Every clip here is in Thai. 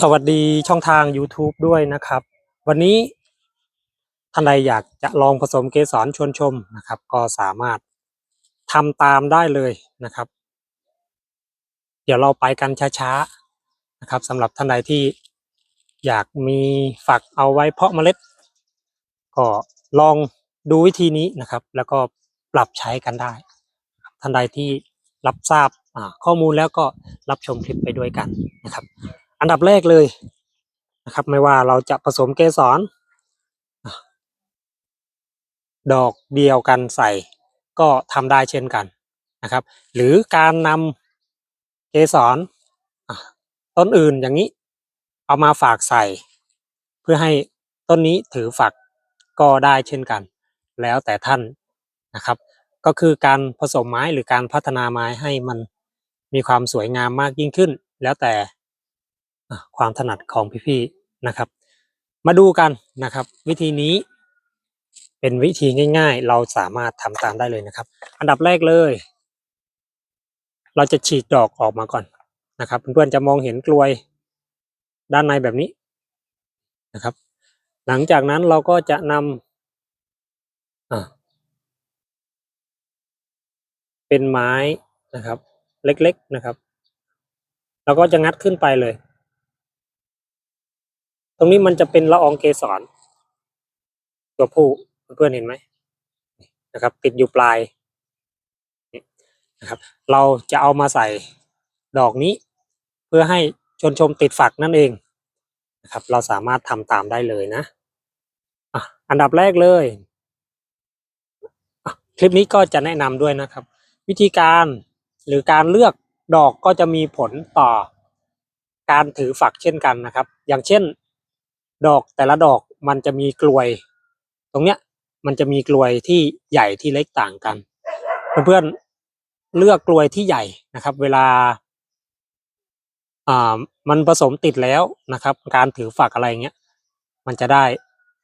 สวัสดีช่องทาง YouTube ด้วยนะครับ วันนี้ท่านใดอยากจะลองผสมเกสรชวนชมนะครับ ก็สามารถทำตามได้เลยนะครับ เดี๋ยวเราไปกันช้าๆนะครับสำหรับท่านใดที่อยากมีฝักเอาไว้เพาะเมล็ด ก็ลองดูวิธีนี้นะครับ แล้วก็ปรับใช้กันได้ ท่านใดที่รับทราบข้อมูลแล้วก็รับชมคลิปไปด้วยกันนะครับ อันดับแรกเลยนะครับ ไม่ว่าเราจะผสมเกสรดอกเดียวกันใส่ก็ทำได้เช่นกันนะครับ หรือการนำเกสรต้นอื่นอย่างนี้ เอามาฝากใส่ เพื่อให้ต้นนี้ถือฝักก็ได้เช่นกัน แล้วแต่ท่านนะครับ ก็คือการผสมไม้หรือการพัฒนาไม้ให้มันมีความสวยงามมากยิ่งขึ้น แล้วแต่ ความถนัดของพี่ๆนะครับ มาดูกันนะครับ วิธีนี้เป็นวิธีง่าย ๆ เราสามารถทำตามได้เลยนะครับ อันดับแรกเลย เราจะฉีกดอกออกมาก่อนนะครับ เพื่อนๆจะมองเห็นกลวยด้านในแบบนี้นะครับ หลังจากนั้นเราก็จะนำะเป็นไม้นะครับ เล็กๆนะครับเราก็จะงัดขึ้นไปเลย รงนี้มันจะเป็นละอองเกสรตัวผู้เพื่อนเห็นไหมนะครับ ติดอยู่ปลายนะครับ เราจะเอามาใส่ดอกนี้ เพื่อให้ชนชมติดฝักนั่นเองนะครับ เราสามารถทำตามได้เลยนะอันดับแรกเลย คลิปนี้ก็จะแนะนำด้วยนะครับ วิธีการหรือการเลือกดอกก็จะมีผลต่อการถือฝักเช่นกันนะครับ อย่างเช่น ดอกแต่ละดอกมันจะมีกลวย ตรงเนี้ยมันจะมีกลวยที่ใหญ่ที่เล็กต่างกัน เพื่อนๆเลือกกลวยที่ใหญ่นะครับ เวลาอ่ามันผสมติดแล้วนะครับ การถือฝักอะไรเงี้ยมันจะได้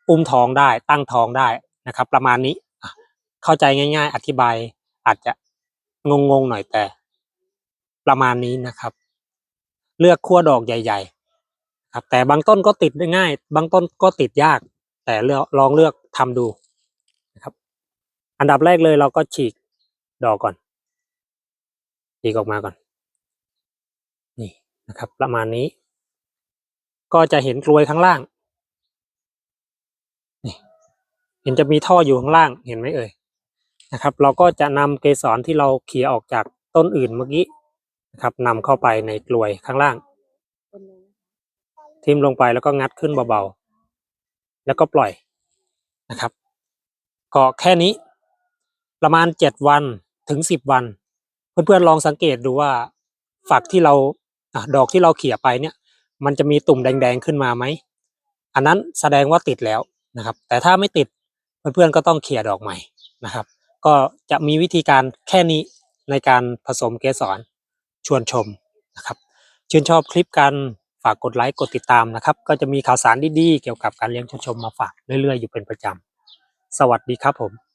อุ้มท้องได้ตั้งท้องได้นะครับ ประมาณนี้เข้าใจง่าย ๆ อธิบายอาจจะงงๆหน่อยแต่ ประมาณนี้นะครับ เลือกขั้วดอกใหญ่ ๆ ครับแต่บางต้นก็ติดได้ง่าย บางต้นก็ติดยาก แต่เลือกลองเลือกทำดูนะครับ อันดับแรกเลยเราก็ฉีกดอกก่อน ฉีกออกมาก่อน นี่นะครับ ประมาณนี้ ก็จะเห็นกลวยข้างล่างนี่เห็นจะมีท่ออยู่ข้างล่างเห็นไหมเอ่ยนะครับ เราก็จะนำเกสรที่เราเขี่ยออกจากต้นอื่นเมื่อกี้นะครับนำเข้าไปในกลวยข้างล่าง ทิ่มลงไปแล้วก็งัดขึ้นเบาๆ แล้วก็ปล่อยนะครับ ก็แค่นี้ ประมาณเจ็ดวันถึงสิบวัน เพื่อนๆลองสังเกตดูว่าฝักที่เราอดอกที่เราเขี่ยไปเนี่ย มันจะมีตุ่มแดงๆขึ้นมาไหม อันนั้นแสดงว่าติดแล้วนะครับ แต่ถ้าไม่ติดเพื่อนๆก็ต้องเขี่ยดอกใหม่นะครับ ก็จะมีวิธีการแค่นี้ในการผสมเกสรชวนชมนะครับ ชื่นชอบคลิปกันากกดไลค์กดติดตามนะครับ ก็จะมีข่าวสารดีๆ เกี่ยวกับการเลี้ยงชวนชมมาฝากเรื่อยๆ อยู่เป็นประจำ สวัสดีครับผม